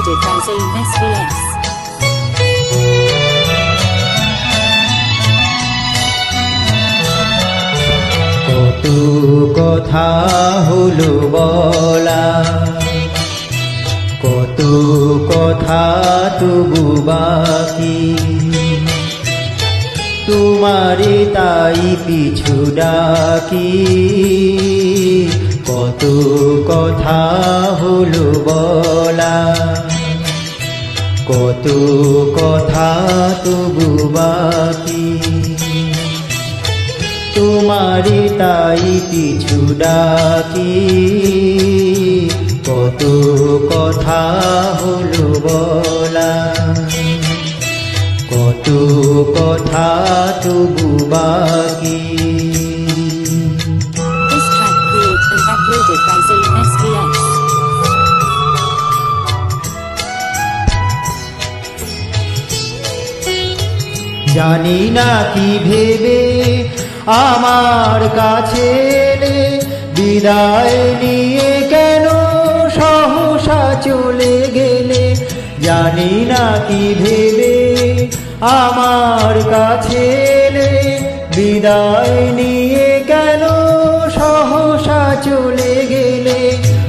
uploaded by Zoom SVS. কত কথা হলো বলা। কত কথা তবু বাকি। তোমারে তাই পিছু ডাকি। কত কথা হলো বলা। কত কথা তবু বাকি। তোমারে তাই পিছু ডাকি। কত কথা হলো বলা। কত কথা তবু বাকি। জানি না কি ভেবে আমার কাছে বিদায় নিয়ে কেন সহসা চলে গেলে? জানি না কি ভেবে আমার কাছে বিদায় নিয়ে কেন সহসা চলে গেলে?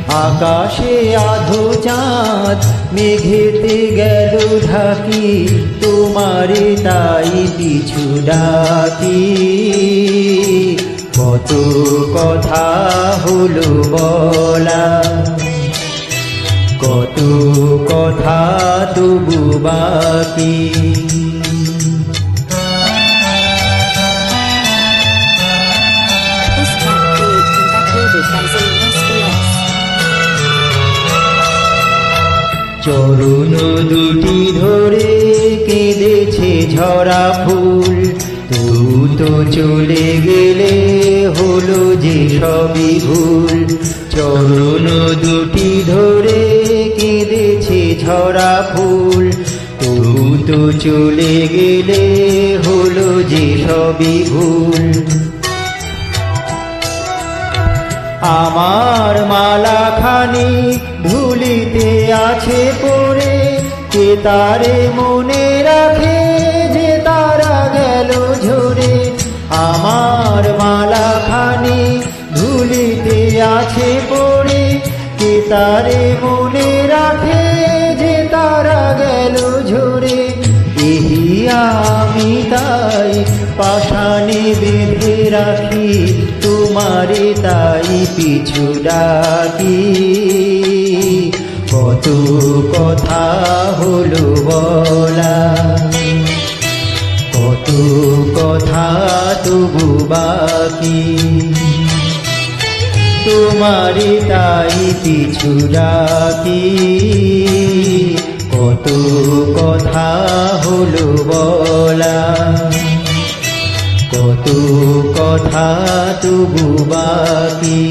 আকাশে আধো চাঁদ মেঘেতে গেল ঢাকি, তোমারে তাই পিছু ডাকি। কত কথা হলো বলা, কত কথা তবু বাকি। চরণ দুটি ধরে কেঁদেছে ঝরা ফুল। তবু তো চলে গেলে হলো যে সবই ভুল। চরণ দুটি ধরে কেঁদেছে ঝরা ফুল। তবু তো চলে গেলে হলো যে সবই ভুল। আমার মালাখানি ধুলিতে আছে পড়ে কে তারে মনে রাখে, যে তারা গেল ঝরে। আমার মালাখানি ধুলিতে আছে পড়ে কে তারে মনে রাখে, যে তারা গেল ঝরে। এহি আমি তাই পাশানে বেঁধে রাখি, তোমারে তাই পিছু ডাকি। কত কথা হলো বলা, কত কথা তবু বাকি। তোমারে তাই পিছু ডাকি, কত কথা হলো বলা কত কথা তবু বাকি।